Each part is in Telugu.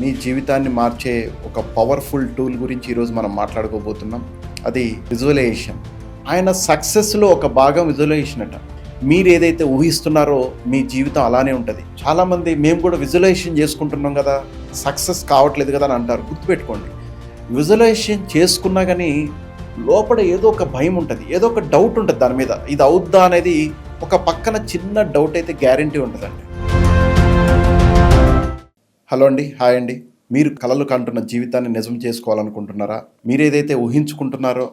మీ జీవితాన్ని మార్చే ఒక పవర్ఫుల్ టూల్ గురించి ఈరోజు మనం మాట్లాడుకోబోతున్నాం. అది విజువలైజేషన్ ఆయన సక్సెస్లో ఒక భాగం విజువలైజేషన్ అట. మీరు ఏదైతే ఊహిస్తున్నారో మీ జీవితం అలానే ఉంటుంది. చాలామంది మేము కూడా విజువలైజేషన్ చేసుకుంటున్నాం కదా సక్సెస్ కావట్లేదు కదా అని అంటారు. గుర్తుపెట్టుకోండి. విజువలైజేషన్ చేసుకున్నా కానీ లోపల ఏదో ఒక భయం ఉంటుంది. ఏదో ఒక డౌట్ ఉంటుంది దాని మీద. ఇది అవుద్దా అనేది ఒక పక్కన చిన్న డౌట్ అయితే గ్యారంటీ ఉంటుందండి. హలో అండి హాయ్ అండి. మీరు కలలు కంటున్న జీవితాన్ని నిజం చేసుకోవాలనుకుంటున్నారా? మీరు ఏదైతే ఊహించుకుంటున్నారో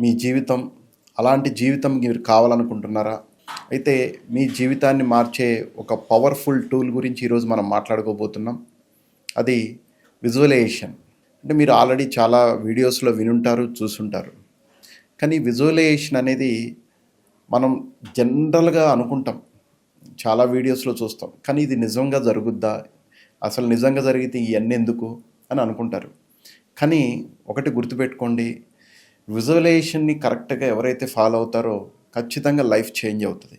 మీ జీవితం అలాంటి జీవితం మీరు కావాలనుకుంటున్నారా? అయితే మీ జీవితాన్ని మార్చే ఒక పవర్ఫుల్ టూల్ గురించి ఈరోజు మనం మాట్లాడుకోబోతున్నాం. అది విజువలైజేషన్ అంటే మీరు ఆల్రెడీ చాలా వీడియోస్లో వినుంటారు చూసుంటారు. కానీ విజువలైజేషన్ అనేది మనం జనరల్గా అనుకుంటాం. చాలా వీడియోస్లో చూస్తాం. కానీ ఇది నిజంగా జరుగుద్దా? అసలు నిజంగా జరిగితే ఇవన్నీ ఎందుకు అని అనుకుంటారు. కానీ ఒకటి గుర్తుపెట్టుకోండి విజువలైజేషన్ని కరెక్ట్గా ఎవరైతే ఫాలో అవుతారో ఖచ్చితంగా లైఫ్ చేంజ్ అవుతుంది.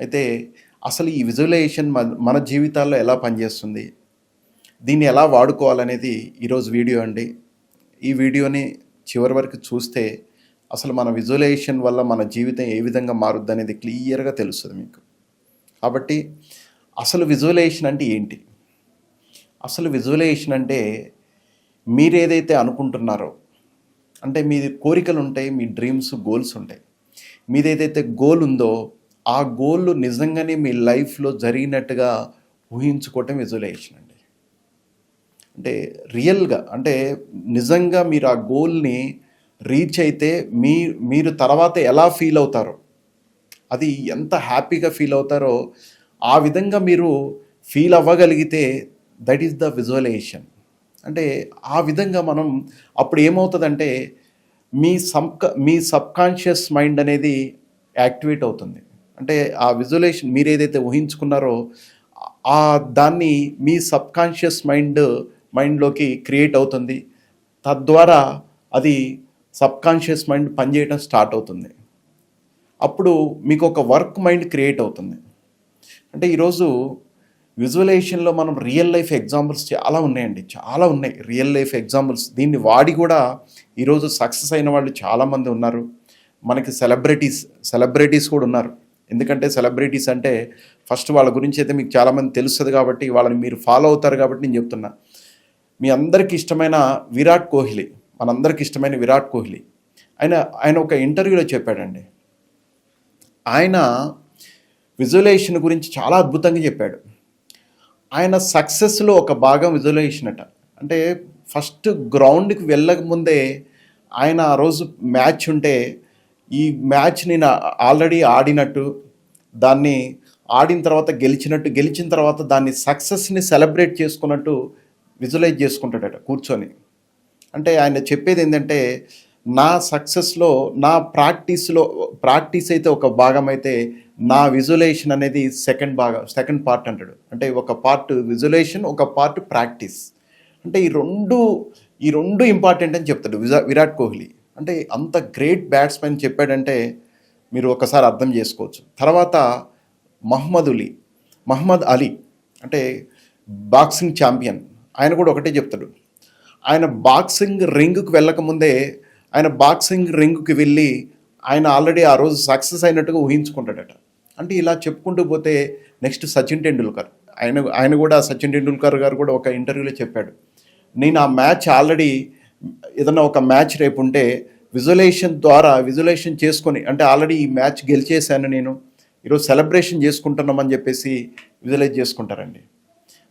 అయితే అసలు ఈ విజువలైజేషన్ మన మన జీవితాల్లో ఎలా పనిచేస్తుంది దీన్ని ఎలా వాడుకోవాలనేది ఈరోజు వీడియో అండి. ఈ వీడియోని చివరి వరకు చూస్తే అసలు మన విజువలైజేషన్ వల్ల మన జీవితం ఏ విధంగా మారుద్ది అనేది క్లియర్గా తెలుస్తుంది మీకు. కాబట్టి అసలు విజువలైజేషన్ అంటే ఏంటి? అసలు విజువలైజేషన్ అంటే మీరు ఏదైతే అనుకుంటున్నారో అంటే మీ కోరికలు ఉంటాయి మీ డ్రీమ్స్ గోల్స్ ఉంటాయి. మీదేదైతే గోల్ ఉందో ఆ గోల్ నిజంగానే మీ లైఫ్లో జరిగినట్టుగా ఊహించుకోవటం విజువలైజేషన్ అండి. అంటే రియల్గా అంటే నిజంగా మీరు ఆ గోల్ని రీచ్ అయితే మీ మీరు తర్వాత ఎలా ఫీల్ అవుతారో అది ఎంత హ్యాపీగా ఫీల్ అవుతారో ఆ విధంగా మీరు ఫీల్ అవ్వగలిగితే దట్ ఈస్ ద విజువలైజేషన్. అంటే ఆ విధంగా మనం అప్పుడు ఏమవుతుందంటే మీ సబ్ మీ సబ్కాన్షియస్ మైండ్ అనేది యాక్టివేట్ అవుతుంది. అంటే ఆ విజువలైజేషన్ మీరు ఏదైతే ఊహించుకున్నారో ఆ దాన్ని మీ సబ్కాన్షియస్ మైండ్ మైండ్లోకి క్రియేట్ అవుతుంది. తద్వారా అది సబ్కాన్షియస్ మైండ్ పనిచేయడం స్టార్ట్ అవుతుంది. అప్పుడు మీకు ఒక వర్క్ మైండ్ క్రియేట్ అవుతుంది. అంటే ఈరోజు విజువలైజేషన్లో మనం రియల్ లైఫ్ ఎగ్జాంపుల్స్ చాలా ఉన్నాయండి చాలా ఉన్నాయి. Real life examples. దీన్ని వాడి కూడా ఈరోజు సక్సెస్ అయిన వాళ్ళు చాలామంది ఉన్నారు. మనకి సెలబ్రిటీస్ సెలబ్రిటీస్ కూడా ఉన్నారు. ఎందుకంటే సెలబ్రిటీస్ అంటే ఫస్ట్ వాళ్ళ గురించి అయితే మీకు చాలామంది తెలుస్తుంది కాబట్టి వాళ్ళని మీరు ఫాలో అవుతారు కాబట్టి నేను చెప్తున్నా. మీ అందరికి ఇష్టమైన విరాట్ కోహ్లీ మనందరికి ఇష్టమైన విరాట్ కోహ్లీ. ఆయన ఆయన ఒక ఇంటర్వ్యూలో చెప్పాడండి. ఆయన విజువలైజేషన్ గురించి చాలా అద్భుతంగా చెప్పాడు. ఆయన సక్సెస్లో ఒక భాగం విజువలైజేషన్ అట అంటే ఫస్ట్ గ్రౌండ్కి వెళ్ళక ముందే ఆయన ఆ రోజు మ్యాచ్ ఉంటే ఈ మ్యాచ్ నేను ఆల్రెడీ ఆడినట్టు దాన్ని ఆడిన తర్వాత గెలిచినట్టు గెలిచిన తర్వాత దాన్ని సక్సెస్ని సెలబ్రేట్ చేసుకున్నట్టు విజువలైజ్ చేసుకుంటాడట కూర్చొని. అంటే ఆయన చెప్పేది ఏంటంటే నా సక్సెస్లో నా ప్రాక్టీస్లో ప్రాక్టీస్ అయితే ఒక భాగం అయితే నా విజువలేషన్ అనేది సెకండ్ భాగం సెకండ్ పార్ట్ అంటాడు. అంటే ఒక పార్ట్ విజువలేషన్ ఒక పార్ట్ ప్రాక్టీస్ అంటే ఈ రెండు ఈ రెండు ఇంపార్టెంట్ అని చెప్తాడు విజా విరాట్ కోహ్లీ. అంటే అంత గ్రేట్ బ్యాట్స్మెన్ చెప్పాడంటే మీరు ఒకసారి అర్థం చేసుకోవచ్చు. తర్వాత మహమ్మద్ అలీ మహమ్మద్ అలీ అంటే బాక్సింగ్ ఛాంపియన్ ఆయన కూడా ఒకటే చెప్తాడు. ఆయన బాక్సింగ్ రింగ్కి వెళ్ళకముందే ఆయన బాక్సింగ్ రింగ్కి వెళ్ళి ఆయన ఆల్రెడీ ఆ రోజు సక్సెస్ అయినట్టుగా ఊహించుకుంటాడట. అంటే ఇలా చెప్పుకుంటూ పోతే నెక్స్ట్ సచిన్ టెండూల్కర్. ఆయన ఆయన కూడా సచిన్ టెండూల్కర్ గారు కూడా ఒక ఇంటర్వ్యూలో చెప్పాడు. నేను ఆ మ్యాచ్ ఆల్రెడీ ఏదన్నా ఒక మ్యాచ్ రేపు ఉంటే విజువలైజేషన్ ద్వారా విజువలైజేషన్ చేసుకొని అంటే ఆల్రెడీ ఈ మ్యాచ్ గెలిచేశాను నేను ఈరోజు సెలబ్రేషన్ చేసుకుంటున్నామని చెప్పేసి విజువలైజ్ చేసుకుంటారండి.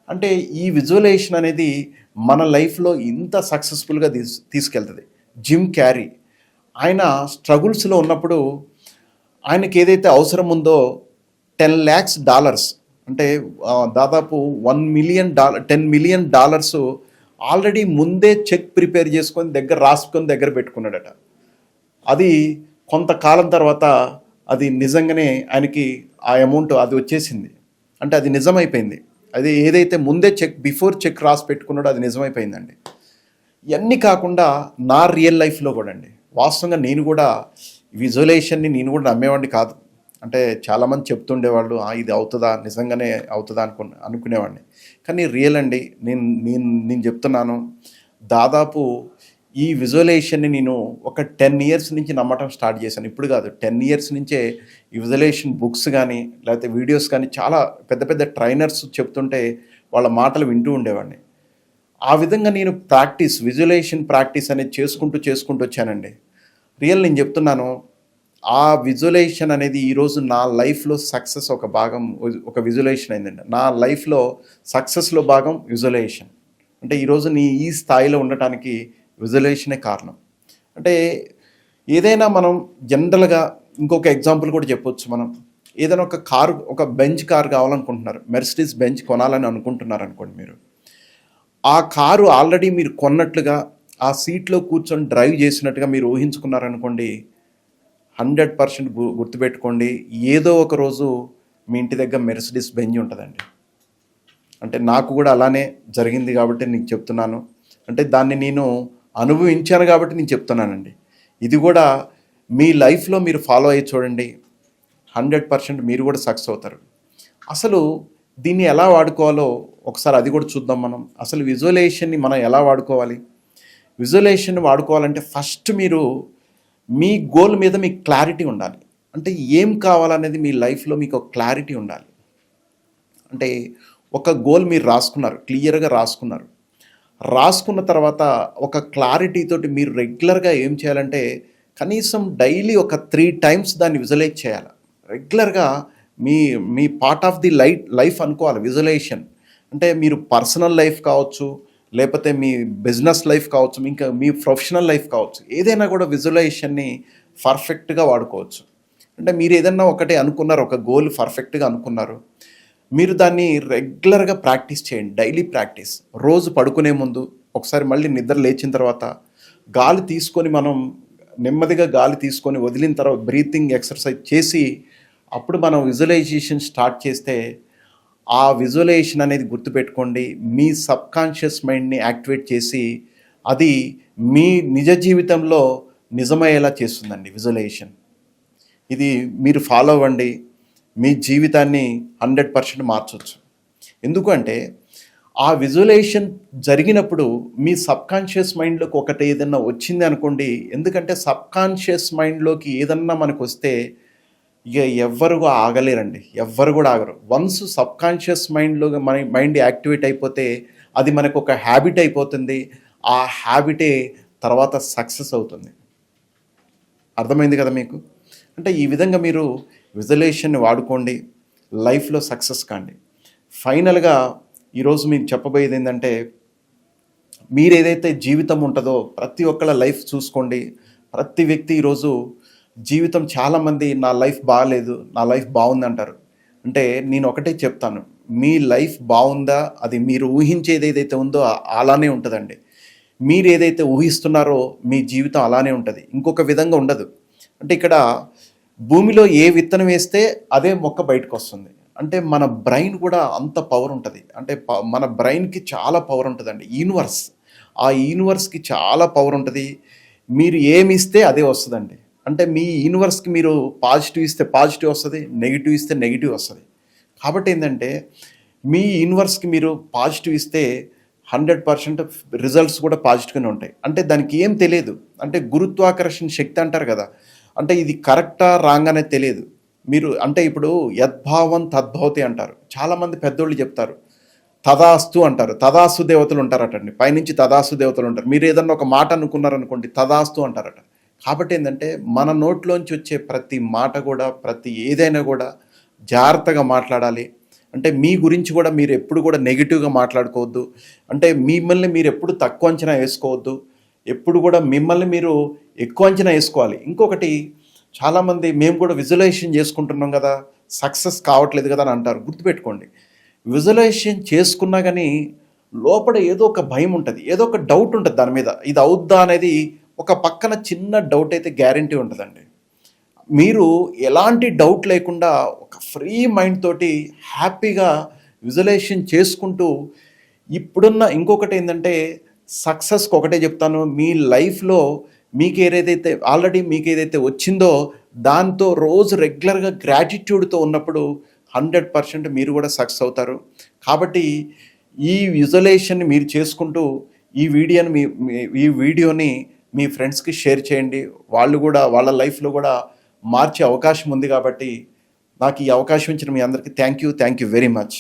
అంటే ఈ విజువలైజేషన్ అనేది మన లైఫ్లో ఇంత సక్సెస్ఫుల్గా తీసు తీసుకెళ్తుంది. Jim Carrey. ఆయన స్ట్రగుల్స్లో ఉన్నప్పుడు ఆయనకి ఏదైతే అవసరం ఉందో టెన్ ల్యాక్స్ డాలర్స్ అంటే దాదాపు one million dollar ten million dollars already ముందే చెక్ ప్రిపేర్ చేసుకొని దగ్గర రాసుకొని దగ్గర పెట్టుకున్నాడట. అది కొంతకాలం తర్వాత అది నిజంగానే ఆయనకి ఆ అమౌంట్ అది వచ్చేసింది. అంటే అది నిజమైపోయింది. అది ఏదైతే ముందే చెక్ బిఫోర్ చెక్ రాసి పెట్టుకున్నాడో అది నిజమైపోయిందండి. ఇవన్నీ కాకుండా నా రియల్ లైఫ్లో కూడా అండి. వాస్తవంగా నేను కూడా విజువలైజేషన్ని నేను కూడా నమ్మేవాడిని కాదు. అంటే చాలామంది చెప్తుండేవాళ్ళు ఇది అవుతుందా? నిజంగానే అవుతుందా? అనుకు అనుకునేవాడిని. కానీ రియల్ అండి నేను నేను నేను చెప్తున్నాను. దాదాపు ఈ విజువలైజేషన్ని నేను ఒక టెన్ ఇయర్స్ నుంచి నమ్మటం స్టార్ట్ చేశాను. ఇప్పుడు కాదు టెన్ ఇయర్స్ నుంచే ఈ విజువలైజేషన్ బుక్స్ కానీ లేకపోతే వీడియోస్ కానీ చాలా పెద్ద పెద్ద ట్రైనర్స్ చెప్తుంటే వాళ్ళ మాటలు వింటూ ఉండేవాడిని. ఆ విధంగా నేను ప్రాక్టీస్ విజువలైజేషన్ ప్రాక్టీస్ అనేది చేసుకుంటూ చేసుకుంటూ వచ్చానండి. రియల్ నేను చెప్తున్నాను ఆ విజువలైజేషన్ అనేది ఈరోజు నా లైఫ్లో సక్సెస్ ఒక భాగం ఒక విజువలైజేషన్ అయిందండి. నా లైఫ్లో సక్సెస్లో భాగం విజువలైజేషన్. అంటే ఈరోజు నీ ఈ స్థాయిలో ఉండటానికి విజువలైజేషనే కారణం. అంటే ఏదైనా మనం జనరల్గా ఇంకొక ఎగ్జాంపుల్ కూడా చెప్పొచ్చు మనం. ఏదైనా ఒక కారు ఒక బెంచ్ కార్ కావాలనుకుంటున్నారు. మెర్సిడీస్ బెంచ్ కొనాలని అనుకుంటున్నారు అనుకోండి మీరు. ఆ కారు ఆల్రెడీ మీరు కొన్నట్లుగా ఆ సీట్లో కూర్చొని డ్రైవ్ చేసినట్టుగా మీరు ఊహించుకున్నారనుకోండి హండ్రెడ్ పర్సెంట్ గు గుర్తుపెట్టుకోండి ఏదో ఒక రోజు మీ ఇంటి దగ్గర మెర్సిడీస్ బెంజ్ ఉంటుందండి. అంటే నాకు కూడా అలానే జరిగింది కాబట్టి నీకు చెప్తున్నాను. అంటే దాన్ని నేను అనుభవించాను కాబట్టి నేను చెప్తున్నానండి. ఇది కూడా మీ లైఫ్లో మీరు ఫాలో అయ్యి చూడండి హండ్రెడ్ పర్సెంట్ మీరు కూడా సక్సెస్ అవుతారు. అసలు దీన్ని ఎలా వాడుకోవాలో ఒకసారి అది కూడా చూద్దాం మనం. అసలు విజువలైజేషన్ని మనం ఎలా వాడుకోవాలి? విజువలైజేషన్ వాడుకోవాలంటే ఫస్ట్ మీరు మీ గోల్ మీద మీకు క్లారిటీ ఉండాలి. అంటే ఏం కావాలనేది మీ లైఫ్లో మీకు క్లారిటీ ఉండాలి. అంటే ఒక గోల్ మీరు రాసుకున్నారు క్లియర్గా రాసుకున్నారు. రాసుకున్న తర్వాత ఒక క్లారిటీ తోటి మీరు రెగ్యులర్గా ఏం చేయాలంటే కనీసం డైలీ ఒక త్రీ టైమ్స్ దాన్ని విజువలైజ్ చేయాలి. రెగ్యులర్గా మీ మీ part of the light life అనుకోవాలి విజువలైజేషన్ అంటే మీరు పర్సనల్ లైఫ్ కావచ్చు లేకపోతే మీ బిజినెస్ లైఫ్ కావచ్చు ఇంకా మీ ప్రొఫెషనల్ లైఫ్ కావచ్చు ఏదైనా కూడా విజువలైజేషన్ని పర్ఫెక్ట్గా వాడుకోవచ్చు. అంటే మీరు ఏదన్నా ఒకటి అనుకున్నారు ఒక గోల్ పర్ఫెక్ట్గా అనుకున్నారు మీరు దాన్ని రెగ్యులర్గా ప్రాక్టీస్ చేయండి డైలీ ప్రాక్టీస్ రోజు పడుకునే ముందు ఒకసారి మళ్ళీ నిద్ర లేచిన తర్వాత గాలి తీసుకొని మనం నెమ్మదిగా గాలి తీసుకొని వదిలిన తర్వాత బ్రీతింగ్ ఎక్సర్సైజ్ చేసి అప్పుడు మనం విజువలైజేషన్ స్టార్ట్ చేస్తే ఆ విజువలైజేషన్ అనేది గుర్తుపెట్టుకోండి. మీ సబ్కాన్షియస్ మైండ్ని యాక్టివేట్ చేసి అది మీ నిజ జీవితంలో నిజమయ్యేలా చేస్తుందండి విజువలైజేషన్. ఇది మీరు ఫాలో అవ్వండి. మీ జీవితాన్ని హండ్రెడ్ పర్సెంట్ మార్చవచ్చు ఎందుకంటే ఆ విజువలైజేషన్ జరిగినప్పుడు మీ సబ్కాన్షియస్ మైండ్లోకి ఒకటి ఏదన్నా వచ్చింది అనుకోండి. ఎందుకంటే సబ్కాన్షియస్ మైండ్లోకి ఏదన్నా మనకు వస్తే ఇక ఎవ్వరు ఆగలేరండి. ఎవ్వరు కూడా ఆగరు. వన్స్ సబ్ కాన్షియస్ మైండ్లో మన మైండ్ యాక్టివేట్ అయిపోతే అది మనకు ఒక హ్యాబిట్ అయిపోతుంది. ఆ హ్యాబిటే తర్వాత సక్సెస్ అవుతుంది. అర్థమైంది కదా మీకు? అంటే ఈ విధంగా మీరు విజులేషన్ని వాడుకోండి. లైఫ్లో సక్సెస్ కాండి. ఫైనల్గా ఈరోజు మీకు చెప్పబోయేది ఏంటంటే మీరు ఏదైతే జీవితం ఉంటుందో ప్రతి ఒక్కళ్ళ లైఫ్ చూసుకోండి. ప్రతి వ్యక్తి ఈరోజు జీవితం చాలామంది నా లైఫ్ బాగాలేదు నా లైఫ్ బాగుంది అంటారు. అంటే నేను ఒకటే చెప్తాను మీ లైఫ్ బాగుందా అది మీరు ఊహించేది ఏదైతే ఉందో అలానే ఉంటుందండి. మీరు ఏదైతే ఊహిస్తున్నారో మీ జీవితం అలానే ఉంటుంది. ఇంకొక విధంగా ఉండదు. అంటే ఇక్కడ భూమిలో ఏ విత్తనం వేస్తే అదే మొక్క బయటకు వస్తుంది అంటే మన బ్రెయిన్ కూడా అంత పవర్ ఉంటుంది. అంటే ప- మన బ్రెయిన్కి చాలా పవర్ ఉంటుందండి. యూనివర్స్. ఆ యూనివర్స్కి చాలా పవర్ ఉంటుంది. మీరు ఏమి ఇస్తే అదే వస్తుందండి. అంటే మీ యూనివర్స్కి మీరు పాజిటివ్ ఇస్తే పాజిటివ్ వస్తుంది నెగిటివ్ ఇస్తే నెగిటివ్ వస్తుంది. కాబట్టి ఏంటంటే మీ యూనివర్స్కి మీరు పాజిటివ్ ఇస్తే హండ్రెడ్ పర్సెంట్ రిజల్ట్స్ కూడా పాజిటివ్గానే ఉంటాయి. అంటే దానికి ఏం తెలియదు. అంటే గురుత్వాకర్షణ శక్తి అంటారు కదా. అంటే ఇది కరెక్టా రాంగ్ అనేది తెలియదు. మీరు అంటే ఇప్పుడు యద్భావం తద్భవతి అంటారు. చాలామంది పెద్దోళ్ళు చెప్తారు. తదాస్తు అంటారు. తదాస్తు దేవతలు ఉంటారటండి. పైనుంచి తదాస్తు దేవతలు ఉంటారు. మీరు ఏదన్నా ఒక మాట అనుకున్నారనుకోండి తదాస్తు అంటారట. కాబట్టి ఏంటంటే మన నోట్లోంచి వచ్చే ప్రతి మాట కూడా ప్రతి ఏదైనా కూడా జాగ్రత్తగా మాట్లాడాలి. అంటే మీ గురించి కూడా మీరు ఎప్పుడు కూడా నెగిటివ్గా మాట్లాడుకోవద్దు. అంటే మిమ్మల్ని మీరు ఎప్పుడు తక్కువ అంచనా వేసుకోవద్దు. ఎప్పుడు కూడా మిమ్మల్ని మీరు ఎక్కువ అంచనా వేసుకోవాలి. ఇంకొకటి చాలామంది మేము కూడా విజువలైజేషన్ చేసుకుంటున్నాం కదా సక్సెస్ కావట్లేదు కదా అని అంటారు. గుర్తుపెట్టుకోండి. విజువలైజేషన్ చేసుకున్నా కానీ లోపల ఏదో ఒక భయం ఉంటుంది. ఏదో ఒక డౌట్ ఉంటుంది దాని మీద. ఇది అవుద్దా అనేది ఒక పక్కన చిన్న డౌట్ అయితే గ్యారంటీ ఉంటుందండి. మీరు ఎలాంటి డౌట్ లేకుండా ఒక ఫ్రీ మైండ్ తోటి హ్యాపీగా విజువలైజేషన్ చేసుకుంటూ ఇప్పుడున్న ఇంకొకటి ఏంటంటే సక్సెస్కి ఒకటే చెప్తాను. మీ లైఫ్లో మీకు ఏదైతే ఆల్రెడీ మీకు ఏదైతే వచ్చిందో దాంతో రోజు రెగ్యులర్గా గ్రాటిట్యూడ్తో ఉన్నప్పుడు హండ్రెడ్ పర్సెంట్ మీరు కూడా సక్సెస్ అవుతారు. కాబట్టి ఈ విజులేషన్ మీరు చేసుకుంటూ ఈ వీడియోని మీ మీ- ఈ వీడియోని మీ ఫ్రెండ్స్కి షేర్ చేయండి. వాళ్ళు కూడా వాళ్ళ లైఫ్లో కూడా మార్చే అవకాశం ఉంది కాబట్టి నాకు ఈ అవకాశం ఇచ్చిన మీ అందరికీ thank you thank you very much.